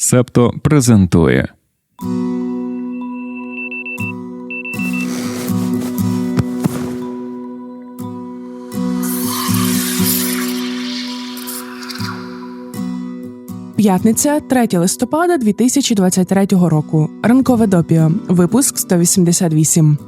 Септо презентує П'ятниця, 3 листопада 2023 року. Ранкове допіо. Випуск 188.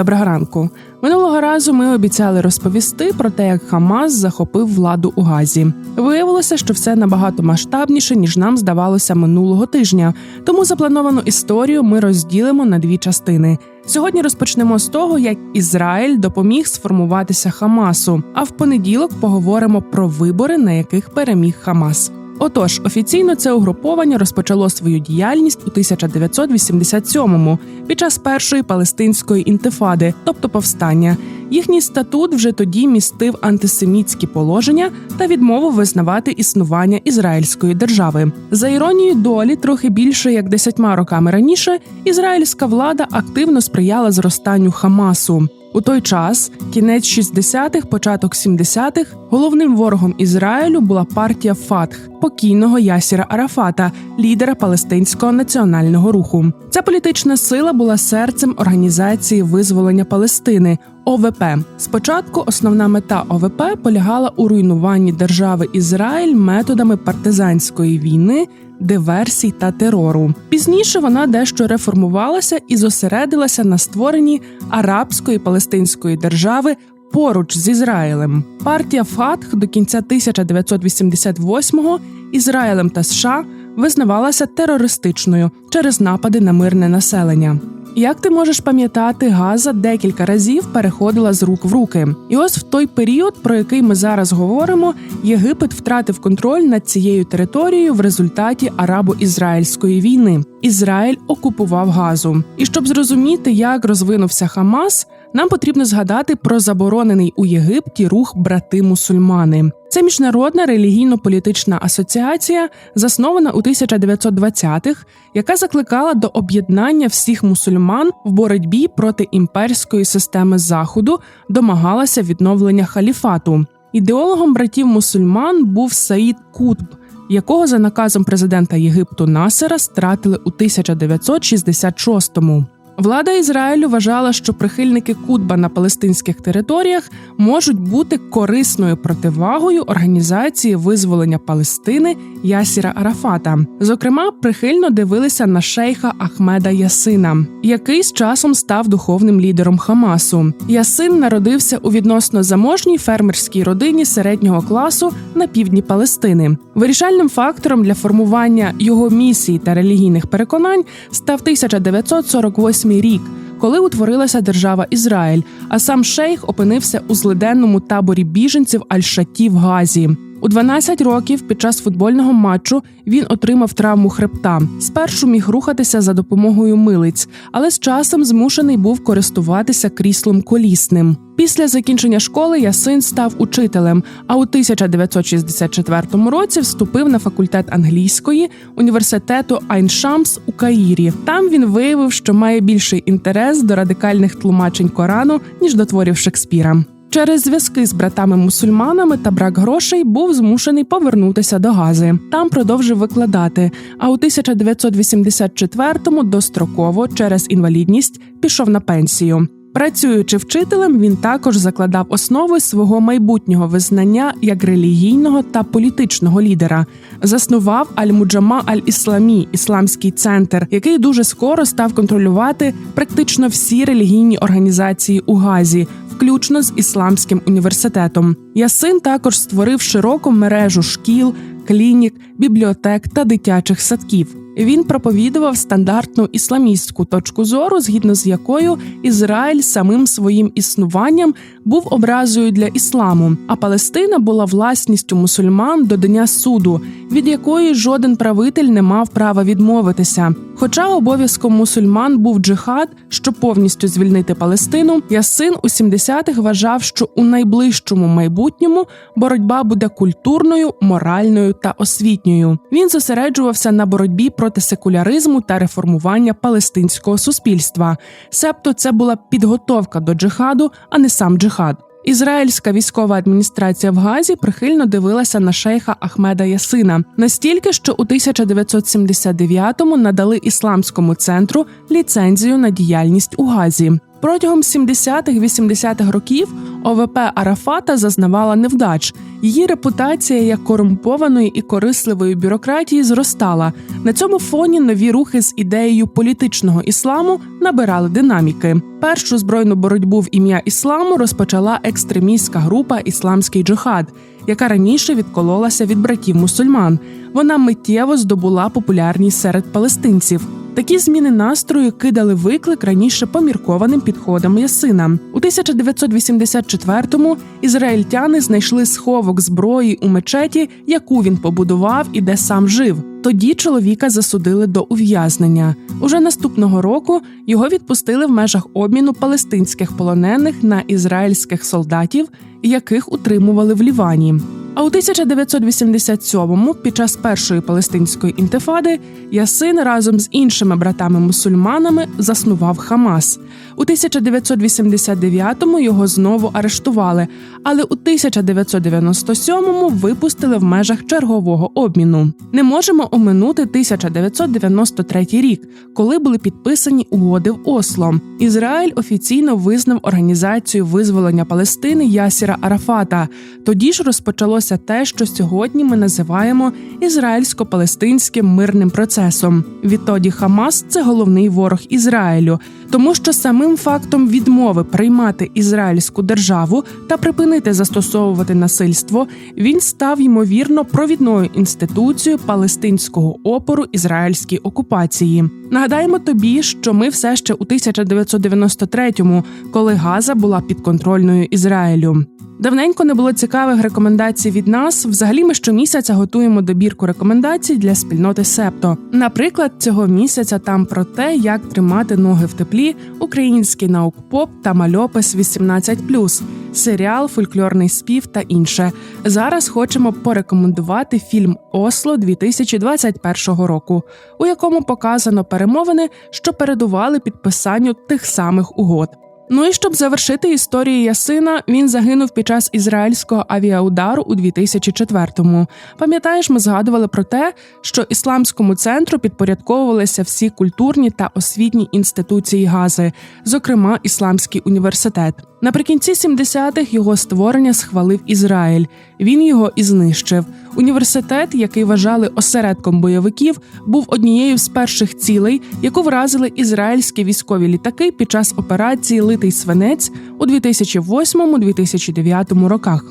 Доброго ранку. Минулого разу ми обіцяли розповісти про те, як Хамас захопив владу у Газі. Виявилося, що все набагато масштабніше ніж нам здавалося минулого тижня. Тому заплановану історію ми розділимо на дві частини. Сьогодні розпочнемо з того, як Ізраїль допоміг сформуватися Хамасу. А в понеділок поговоримо про вибори, на яких переміг Хамас. Отож, офіційно це угруповання розпочало свою діяльність у 1987-му під час першої палестинської інтифади, тобто повстання. Їхній статут вже тоді містив антисемітські положення та відмову визнавати існування ізраїльської держави. За іронією долі, трохи більше як десятьма роками раніше, ізраїльська влада активно сприяла зростанню Хамасу. У той час, кінець 60-х, початок 70-х, головним ворогом Ізраїлю була партія Фатх покійного Ясіра Арафата, лідера палестинського національного руху. Ця політична сила була серцем організації визволення Палестини. ОВП спочатку основна мета ОВП полягала у руйнуванні держави Ізраїль методами партизанської війни, диверсій та терору. Пізніше вона дещо реформувалася і зосередилася на створенні арабської палестинської держави. Поруч з Ізраїлем партія Фатх до кінця 1988-го Ізраїлем та США визнавалася терористичною через напади на мирне населення. Як ти можеш пам'ятати, Газа декілька разів переходила з рук в руки, і ось в той період, про який ми зараз говоримо, Єгипет втратив контроль над цією територією в результаті арабо-ізраїльської війни. Ізраїль окупував газу. І щоб зрозуміти, як розвинувся Хамас, нам потрібно згадати про заборонений у Єгипті рух брати мусульмани. Це міжнародна релігійно-політична асоціація, заснована у 1920-х, яка закликала до об'єднання всіх мусульман в боротьбі проти імперської системи заходу, домагалася відновлення халіфату. Ідеологом братів мусульман був Саїд Кутб, якого за наказом президента Єгипту Насера стратили у 1966-му. Влада Ізраїлю вважала, що прихильники Кутба на палестинських територіях можуть бути корисною противагою організації визволення Палестини Ясіра Арафата. Зокрема, прихильно дивилися на шейха Ахмеда Ясина, який з часом став духовним лідером Хамасу. Ясин народився у відносно заможній фермерській родині середнього класу на півдні Палестини. Вирішальним фактором для формування його місії та релігійних переконань став 1948 рік, коли утворилася держава Ізраїль, а сам шейх опинився у злиденному таборі біженців Аль-Шаті в Газі. У 12 років під час футбольного матчу він отримав травму хребта. Спершу міг рухатися за допомогою милиць, але з часом змушений був користуватися кріслом колісним. Після закінчення школи Ясин став учителем. А у 1964 році вступив на факультет англійської університету Айншамс у Каїрі. Там він виявив, що має більший інтерес до радикальних тлумачень Корану ніж до творів Шекспіра. Через зв'язки з братами-мусульманами та брак грошей був змушений повернутися до Гази. Там продовжив викладати. А у 1984-му достроково через інвалідність пішов на пенсію. Працюючи вчителем, він також закладав основи свого майбутнього визнання як релігійного та політичного лідера. Заснував Аль-Муджама Аль-Ісламі, ісламський центр, який дуже скоро став контролювати практично всі релігійні організації у Газі, включно з ісламським університетом. Ясин також створив широку мережу шкіл, клінік, бібліотек та дитячих садків. Він проповідував стандартну ісламістську точку зору, згідно з якою Ізраїль самим своїм існуванням був образою для ісламу, а Палестина була власністю мусульман до дня суду, від якої жоден правитель не мав права відмовитися. Хоча обов'язком мусульман був джихад, щоб повністю звільнити Палестину, Ясин у 70-х вважав, що у найближчому майбутньому боротьба буде культурною, моральною та освітньою. Він зосереджувався на боротьбі проти секуляризму та реформування палестинського суспільства. Себто це була підготовка до джихаду, а не сам джихад. Ізраїльська військова адміністрація в Газі прихильно дивилася на шейха Ахмеда Ясина настільки, що у 1979-му надали ісламському центру ліцензію на діяльність у Газі. Протягом 70-х-80-х років ОВП Арафата зазнавала невдач. Її репутація як корумпованої і корисливої бюрократії зростала. На цьому фоні нові рухи з ідеєю політичного ісламу набирали динаміки. Першу збройну боротьбу в ім'я ісламу розпочала екстремістська група Ісламський джихад, яка раніше відкололася від братів мусульман. Вона миттєво здобула популярність серед палестинців. Такі зміни настрою кидали виклик раніше поміркованим підходам Ясина. У 1984-му ізраїльтяни знайшли сховок зброї у мечеті, яку він побудував і де сам жив. Тоді чоловіка засудили до ув'язнення. Уже наступного року його відпустили в межах обміну палестинських полонених на ізраїльських солдатів, яких утримували в Лівані. А у 1987-му, під час першої палестинської інтифади, Ясин разом з іншими братами-мусульманами заснував Хамас. У 1989-му його знову арештували, але у 1997-му випустили в межах чергового обміну. Не можемо оминути 1993 рік, коли були підписані угоди в Осло. Ізраїль офіційно визнав організацію визволення Палестини Ясіра Арафата. Тоді ж розпочалося те, що сьогодні ми називаємо ізраїльсько-палестинським мирним процесом. Відтоді Хамас це головний ворог Ізраїлю, тому що самим фактом відмови приймати ізраїльську державу та припинити застосовувати насильство він став ймовірно провідною інституцією палестинського опору ізраїльській окупації. Нагадаємо тобі, що ми все ще у 1993-му, коли Газа була підконтрольною Ізраїлю. Давненько не було цікавих рекомендацій від нас. Взагалі, ми щомісяця готуємо добірку рекомендацій для спільноти Септо. Наприклад, цього місяця там про те, як тримати ноги в теплі, український наукпоп та мальопис 18+, серіал, фольклорний спів та інше. Зараз хочемо порекомендувати фільм Осло 2021 року, у якому показано перемовини, що передували підписанню тих самих угод. Ну і щоб завершити історію Ясина, він загинув під час ізраїльського авіаудару у 2004-му. Пам'ятаєш, ми згадували про те, що ісламському центру підпорядковувалися всі культурні та освітні інституції Гази, зокрема Ісламський університет. Наприкінці 70-х його створення схвалив Ізраїль. Він його і знищив. Університет, який вважали осередком бойовиків, був однією з перших цілей, яку вразили ізраїльські військові літаки під час операції Литий свинець у 2008-2009 роках.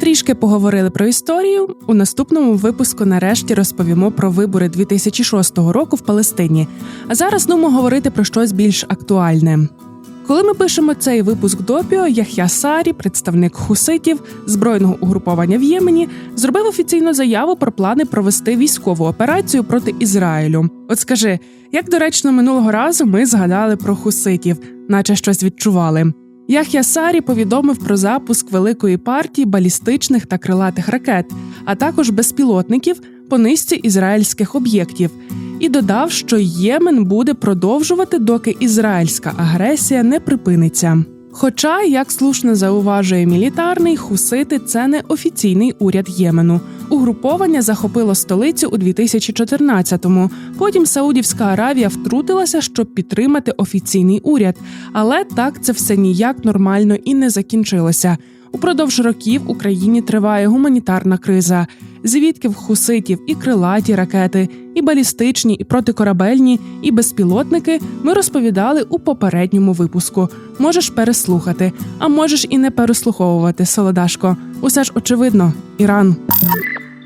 Трішки поговорили про історію. У наступному випуску нарешті розповімо про вибори 2006 року в Палестині. А зараз нумо говорити про щось більш актуальне. Коли ми пишемо цей випуск допіо, Яхя Сарі, представник хуситів збройного угруповання в Ємені, зробив офіційну заяву про плани провести військову операцію проти Ізраїлю. От скажи, як доречно минулого разу ми згадали про хуситів, наче щось відчували. Яхя Сарі повідомив про запуск великої партії балістичних та крилатих ракет, а також безпілотників по низці ізраїльських об'єктів, і додав, що Ємен буде продовжувати, доки ізраїльська агресія не припиниться. Хоча, як слушно зауважує мілітарний, хусити це не офіційний уряд Ємену. Угруповання захопило столицю у 2014-му. Потім Саудівська Аравія втрутилася, щоб підтримати офіційний уряд, але так це все ніяк нормально і не закінчилося. Упродовж років Україні триває гуманітарна криза. Звідки в хуситів і крилаті ракети, і балістичні, і протикорабельні, і безпілотники ми розповідали у попередньому випуску. Можеш переслухати, а можеш і не переслуховувати, Солодашко. Усе ж очевидно, Іран.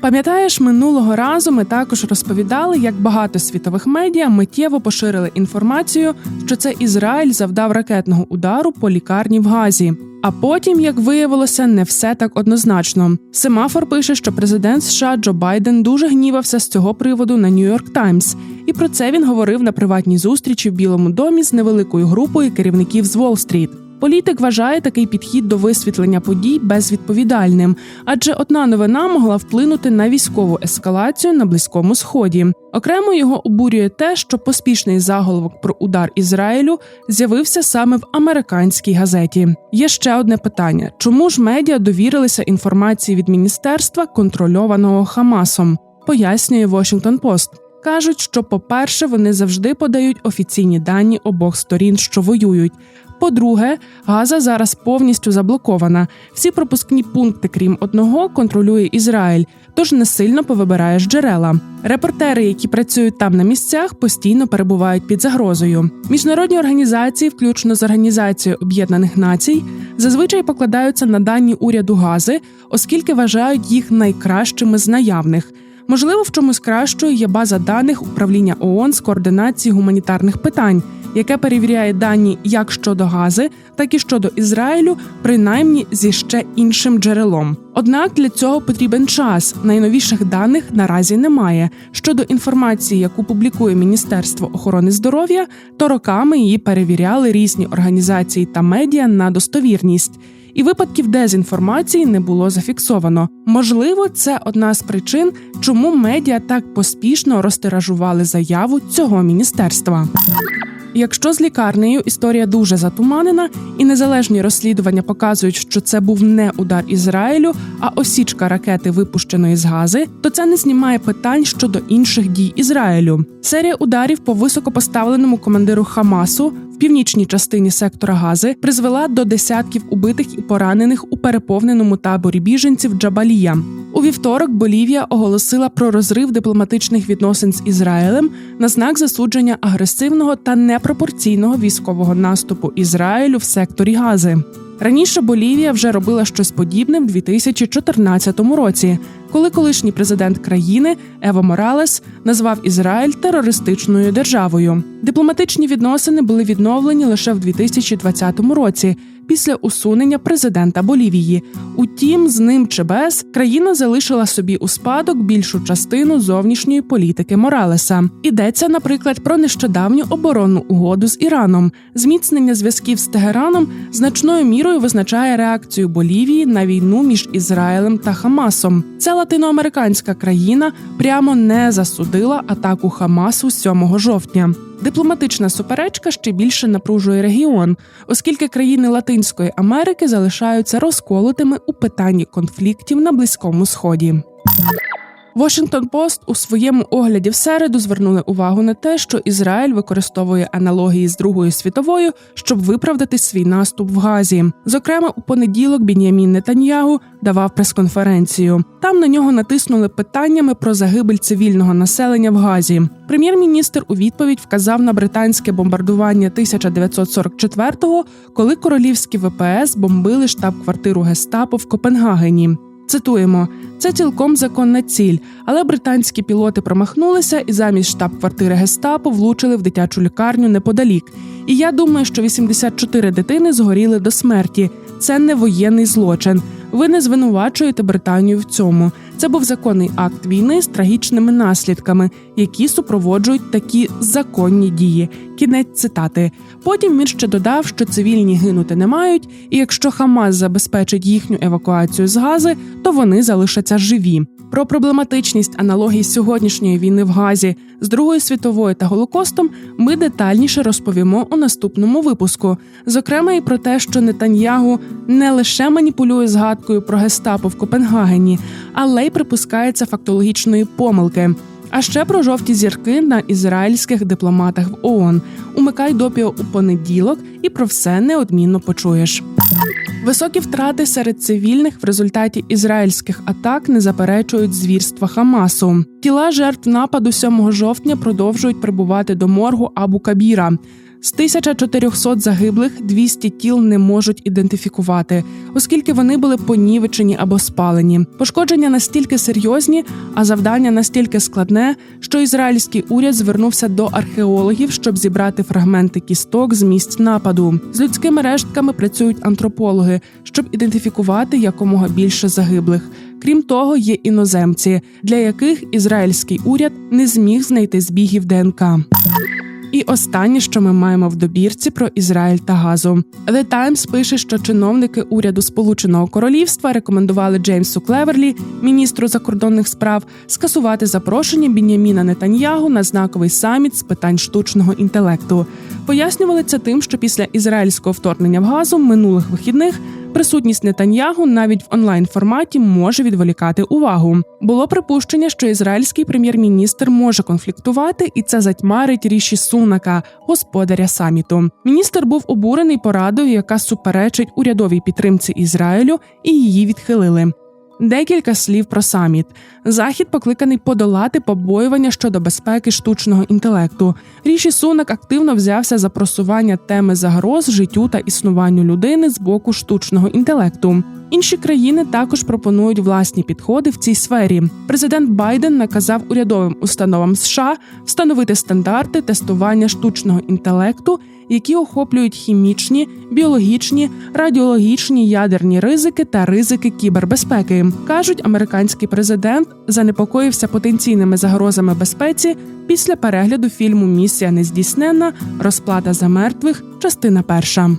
Пам'ятаєш, минулого разу ми також розповідали, як багато світових медіа миттєво поширили інформацію, що це Ізраїль завдав ракетного удару по лікарні в Газі. А потім, як виявилося, не все так однозначно. Семафор пише, що президент США Джо Байден дуже гнівався з цього приводу на Нью-Йорк Таймс, і про це він говорив на приватній зустрічі в Білому домі з невеликою групою керівників з Уолл-стріт. Політик вважає такий підхід до висвітлення подій безвідповідальним, адже одна новина могла вплинути на військову ескалацію на близькому сході. Окремо його обурює те, що поспішний заголовок про удар Ізраїлю з'явився саме в американській газеті. Є ще одне питання: чому ж медіа довірилися інформації від міністерства, контрольованого Хамасом? Пояснює Washington Post. Кажуть, що, по-перше, вони завжди подають офіційні дані обох сторін, що воюють. По-друге, Газа зараз повністю заблокована. Всі пропускні пункти, крім одного, контролює Ізраїль, тож не сильно повибираєш джерела. Репортери, які працюють там на місцях, постійно перебувають під загрозою. Міжнародні організації, включно з Організацією Об'єднаних Націй, зазвичай покладаються на дані уряду Гази, оскільки вважають їх найкращими з наявних. Можливо, в чомусь кращою є база даних управління ООН з координації гуманітарних питань, яке перевіряє дані як щодо Гази, так і щодо Ізраїлю, принаймні зі ще іншим джерелом. Однак для цього потрібен час. Найновіших даних наразі немає. Щодо інформації, яку публікує Міністерство охорони здоров'я, то роками її перевіряли різні організації та медіа на достовірність. І випадків дезінформації не було зафіксовано. Можливо, це одна з причин, чому медіа так поспішно розтиражували заяву цього міністерства. Якщо з лікарнею історія дуже затуманена, і незалежні розслідування показують, що це був не удар Ізраїлю, а осічка ракети, випущеної з гази, то це не знімає питань щодо інших дій Ізраїлю. Серія ударів по високопоставленому командиру Хамасу північній частині сектора Гази призвела до десятків убитих і поранених у переповненому таборі біженців Джабалія. У вівторок Болівія оголосила про розрив дипломатичних відносин з Ізраїлем на знак засудження агресивного та непропорційного військового наступу Ізраїлю в секторі Гази. Раніше Болівія вже робила щось подібне в 2014 році, коли колишній президент країни Ево Моралес назвав Ізраїль терористичною державою. Дипломатичні відносини були відновлені лише в 2020 році. Після усунення президента Болівії, утім, з ним чи без країна залишила собі у спадок більшу частину зовнішньої політики Моралеса. Ідеться, наприклад, про нещодавню оборонну угоду з Іраном. Зміцнення зв'язків з Тегераном значною мірою визначає реакцію Болівії на війну між Ізраїлем та Хамасом. Ця латиноамериканська країна прямо не засудила атаку Хамасу 7 жовтня. Дипломатична суперечка ще більше напружує регіон, оскільки країни Латинської Америки залишаються розколотими у питанні конфліктів на Близькому Сході. Washington Post у своєму огляді в середу звернули увагу на те, що Ізраїль використовує аналогії з Другою світовою, щоб виправдати свій наступ в Газі. Зокрема, у понеділок Бін'ямін Нетаньягу давав прес-конференцію. Там на нього натиснули питаннями про загибель цивільного населення в Газі. Прем'єр-міністр у відповідь вказав на британське бомбардування 1944-го, коли королівські ВПС бомбили штаб-квартиру Гестапо в Копенгагені. Цитуємо, це цілком законна ціль, але британські пілоти промахнулися і замість штаб-квартири Гестапо влучили в дитячу лікарню неподалік. І я думаю, що 84 дитини згоріли до смерті. Це не воєнний злочин. Ви не звинувачуєте Британію в цьому. Це був законний акт війни з трагічними наслідками, які супроводжують такі законні дії. Кінець цитати. Потім він ще додав, що цивільні гинути не мають, і якщо Хамас забезпечить їхню евакуацію з Гази, то вони залишаться живі. Про проблематичність аналогій сьогоднішньої війни в Газі з Другою світовою та Голокостом ми детальніше розповімо у наступному випуску. Зокрема, і про те, що Нетаньягу не лише маніпулює згадкою про гестапо в Копенгагені, але й припускається фактологічної помилки. А ще про жовті зірки на ізраїльських дипломатах в ООН. Умикай допіо у понеділок, і про все неодмінно почуєш. Високі втрати серед цивільних в результаті ізраїльських атак не заперечують звірства Хамасу. Тіла жертв нападу 7 жовтня продовжують прибувати до моргу Абу Кабіра. З 1400 загиблих 200 тіл не можуть ідентифікувати, оскільки вони були понівечені або спалені. Пошкодження настільки серйозні, а завдання настільки складне, що ізраїльський уряд звернувся до археологів, щоб зібрати фрагменти кісток з місць нападу. З людськими рештками працюють антропологи, щоб ідентифікувати якомога більше загиблих. Крім того, є іноземці, для яких ізраїльський уряд не зміг знайти збігів ДНК. І останнє, що ми маємо в добірці про Ізраїль та Газу. The Times пише, що чиновники уряду Сполученого Королівства рекомендували Джеймсу Клеверлі, міністру закордонних справ, скасувати запрошення Біняміна Нетаньягу на знаковий саміт з питань штучного інтелекту. Пояснювали це тим, що після ізраїльського вторгнення в газу минулих вихідних присутність Нетаньягу навіть в онлайн форматі може відволікати увагу. Було припущення, що ізраїльський прем'єр-міністр може конфліктувати, і це затьмарить ріші Сунака, господаря саміту. Міністр був обурений порадою, яка суперечить урядовій підтримці Ізраїлю, і її відхилили. Декілька слів про саміт. Захід покликаний подолати побоювання щодо безпеки штучного інтелекту. Ріші Сунак активно взявся за просування теми загроз життю та існуванню людини з боку штучного інтелекту. Інші країни також пропонують власні підходи в цій сфері. Президент Байден наказав урядовим установам США встановити стандарти тестування штучного інтелекту, які охоплюють хімічні, біологічні, радіологічні ядерні ризики та ризики кібербезпеки. кажуть, американський президент занепокоївся потенційними загрозами безпеці після перегляду фільму Місія нездійсненна Розплата за мертвих, частина перша.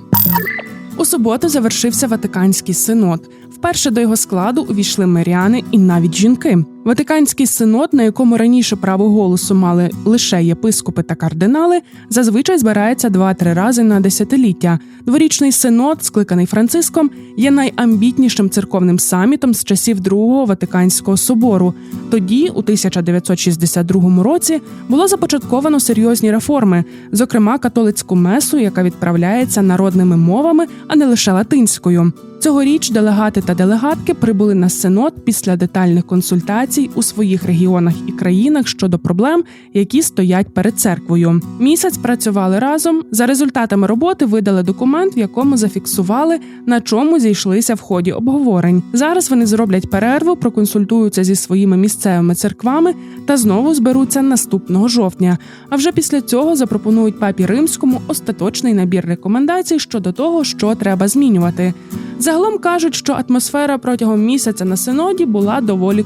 У суботу завершився Ватиканський синод. Вперше до його складу увійшли миряни і навіть жінки. Ватиканський синод, на якому раніше право голосу мали лише єпископи та кардинали, зазвичай збирається два-три рази на десятиліття. Дворічний синод, скликаний Франциском, є найамбітнішим церковним самітом з часів Другого Ватиканського собору. Тоді, у 1962 році, було започатковано серйозні реформи, зокрема католицьку месу, яка відправляється народними мовами, а не лише латинською. Цьогоріч делегати та делегатки прибули на синод після детальних консультацій у своїх регіонах і країнах щодо проблем, які стоять перед церквою. Місяць працювали разом. За результатами роботи видали документ, в якому зафіксували, на чому зійшлися в ході обговорень. Зараз вони зроблять перерву, проконсультуються зі своїми місцевими церквами та знову зберуться наступного жовтня. А вже після цього запропонують папі римському остаточний набір рекомендацій щодо того, що треба змінювати. Загалом кажуть, що атмосфера протягом місяця на синоді була доволі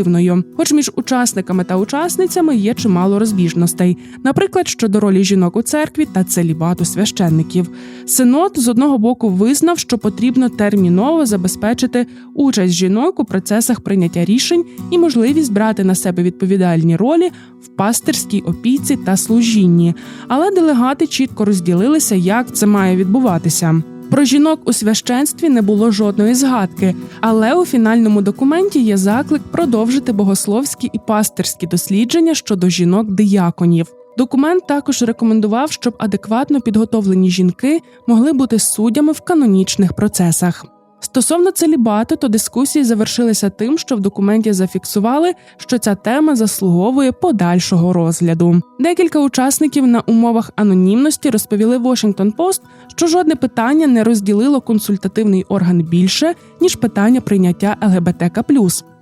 конструктивною, хоч між учасниками та учасницями є чимало розбіжностей, наприклад, щодо ролі жінок у церкві та целібату священників. Синод з одного боку визнав, що потрібно терміново забезпечити участь жінок у процесах прийняття рішень і можливість брати на себе відповідальні ролі в пастирській опіці та служінні, але делегати чітко розділилися, як це має відбуватися. Про жінок у священстві не було жодної згадки, але у фінальному документі є заклик продовжити богословські і пастирські дослідження щодо жінок-дияконів. Документ також рекомендував, щоб адекватно підготовлені жінки могли бути суддями в канонічних процесах. Стосовно целібату, то дискусії завершилися тим, що в документі зафіксували, що ця тема заслуговує подальшого розгляду. Декілька учасників на умовах анонімності розповіли Washington Post, що жодне питання не розділило консультативний орган більше ніж питання прийняття ЛГБТК+.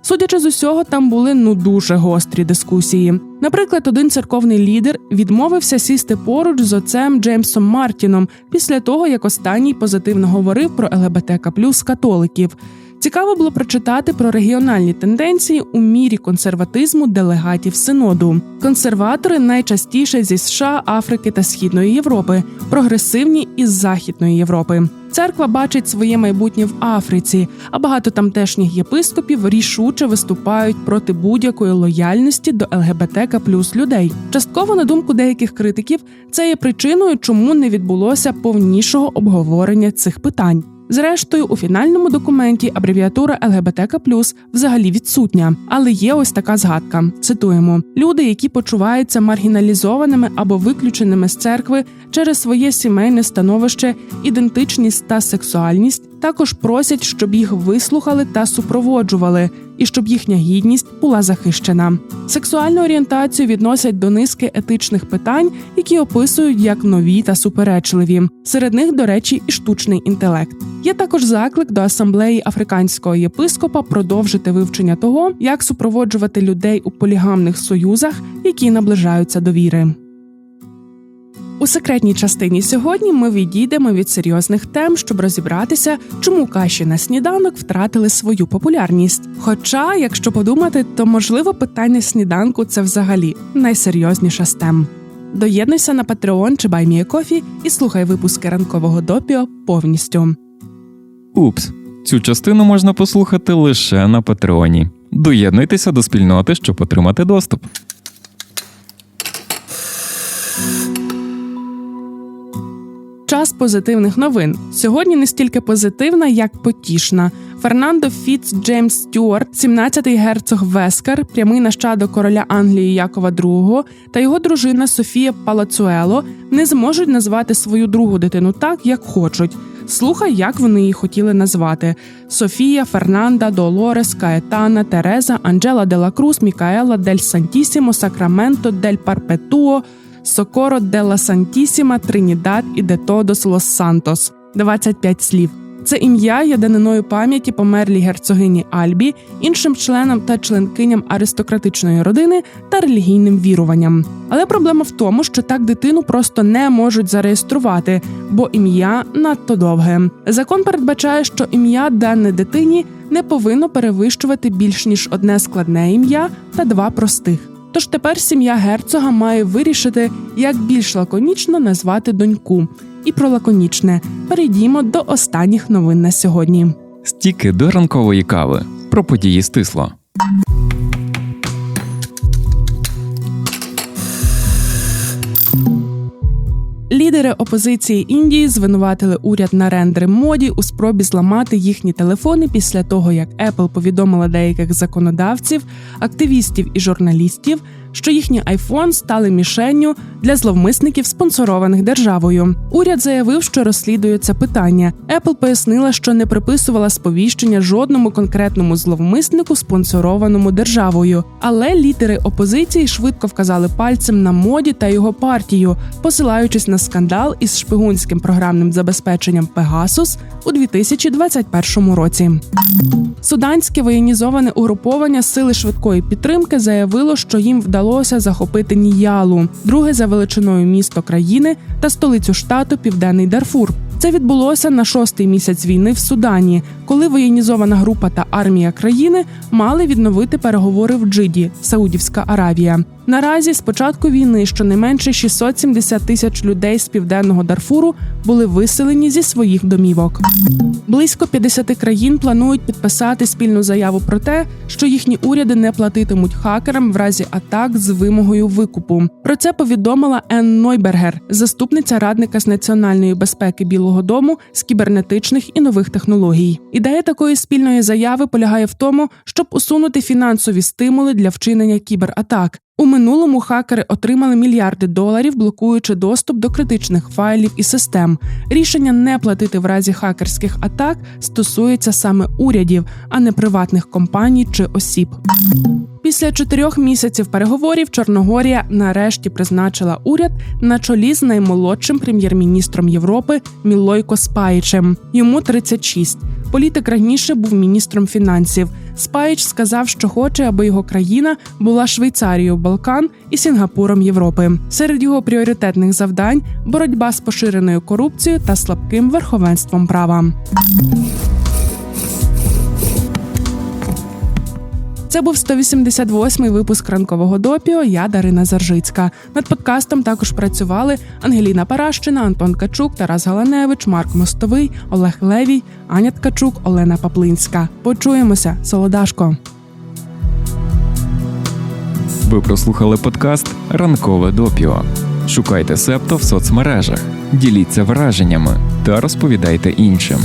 Судячи з усього, там були ну дуже гострі дискусії. Наприклад, один церковний лідер відмовився сісти поруч з отцем Джеймсом Мартіном після того, як останній позитивно говорив про ЛГБТК плюс католиків. Цікаво було прочитати про регіональні тенденції у мірі консерватизму делегатів синоду. Консерватори найчастіше зі США, Африки та Східної Європи, прогресивні із Західної Європи. Церква бачить своє майбутнє в Африці, а багато тамтешніх єпископів рішуче виступають проти будь-якої лояльності до ЛГБТК плюс людей. Частково, на думку деяких критиків, це є причиною, чому не відбулося повнішого обговорення цих питань. Зрештою, у фінальному документі абревіатура ЛГБТК взагалі відсутня, але є ось така згадка. Цитуємо: люди, які почуваються маргіналізованими або виключеними з церкви через своє сімейне становище, ідентичність та сексуальність, також просять, щоб їх вислухали та супроводжували, і щоб їхня гідність була захищена. Сексуальну орієнтацію відносять до низки етичних питань, які описують як нові та суперечливі. Серед них, до речі, і штучний інтелект. Є також заклик до асамблеї африканського єпископа продовжити вивчення того, як супроводжувати людей у полігамних союзах, які наближаються до віри. У секретній частині сьогодні ми відійдемо від серйозних тем, щоб розібратися, чому каші на сніданок втратили свою популярність. Хоча, якщо подумати, то можливо питання сніданку це взагалі найсерйозніша з тем. Доєднуйся на Patreon чи BuyMeACoffee і слухай випуски ранкового допіо повністю. Упс, цю частину можна послухати лише на Патреоні. Доєднуйтеся до спільноти, щоб отримати доступ. Час позитивних новин сьогодні не стільки позитивна, як потішна. Фернандо Фіц Джеймс Стюарт, 17-й герцог Вескар, прямий нащадок короля Англії Якова II, та його дружина Софія Палацуело не зможуть назвати свою другу дитину так, як хочуть. Слухай, як вони її хотіли назвати: Софія, Фернанда, Долорес, Каетана, Тереза, Анджела Дела Круз, Мікаела Дель Сантісімо, Сакраменто, Дель Парпетуо, Сокоро Делла Сантісіма, Тринідад і де Тодос Лос Сантос. 25 слів. Це ім'я є даниною пам'яті померлій герцогині Альбі, іншим членам та членкиням аристократичної родини та релігійним віруванням. Але проблема в тому, що так дитину просто не можуть зареєструвати, бо ім'я надто довге. Закон передбачає, що ім'я дане дитині не повинно перевищувати більш ніж одне складне ім'я та два простих. Тож тепер сім'я герцога має вирішити, як більш лаконічно назвати доньку. І про лаконічне перейдімо до останніх новин на сьогодні. Стіки до ранкової кави. Про події стисло. Лідери опозиції Індії звинуватили уряд на рендери моді у спробі зламати їхні телефони після того, як Apple повідомила деяких законодавців, активістів і журналістів, що їхні iPhone стали мішенню для зловмисників, спонсорованих державою. Уряд заявив, що розслідує це питання. Apple пояснила, що не приписувала сповіщення жодному конкретному зловмиснику, спонсорованому державою. Але лідери опозиції швидко вказали пальцем на моді та його партію, посилаючись на скандал із шпигунським програмним забезпеченням Pegasus у 2021 році. Суданське воєнізоване угруповання сили швидкої підтримки заявило, що їм вдалося захопити Ніялу, друге за величиною місто країни та столицю штату Південний Дарфур. Це відбулося на шостий місяць війни в Судані, коли воєнізована група та армія країни мали відновити переговори в Джиді, Саудівська Аравія. Наразі з початку війни щонайменше 670 тисяч людей з південного Дарфуру були виселені зі своїх домівок. Близько 50 країн планують підписати спільну заяву про те, що їхні уряди не платитимуть хакерам в разі атак з вимогою викупу. Про це повідомила Енн Нойбергер, заступниця радника з національної безпеки Білого Дому з кібернетичних і нових технологій. Ідея такої спільної заяви полягає в тому, щоб усунути фінансові стимули для вчинення кібератак. У минулому хакери отримали мільярди доларів, блокуючи доступ до критичних файлів і систем. Рішення не платити в разі хакерських атак стосується саме урядів, а не приватних компаній чи осіб. Після чотирьох місяців переговорів Чорногорія нарешті призначила уряд на чолі з наймолодшим прем'єр-міністром Європи Мілойко Спаїчем. Йому 36. Політик раніше був міністром фінансів. Спаїч сказав, що хоче, аби його країна була Швейцарією Балкан і Сінгапуром Європи. Серед його пріоритетних завдань боротьба з поширеною корупцією та слабким верховенством права. Це був 188-й випуск ранкового допіо. Я Дарина Заржицька. Над подкастом також працювали Ангеліна Паращина, Антон Качук, Тарас Галаневич, Марк Мостовий, Олег Левій, Аня Ткачук, Олена Паплинська. Почуємося, Солодашко. Ви прослухали подкаст Ранкове допіо. Шукайте Септо в соцмережах, діліться враженнями та розповідайте іншим.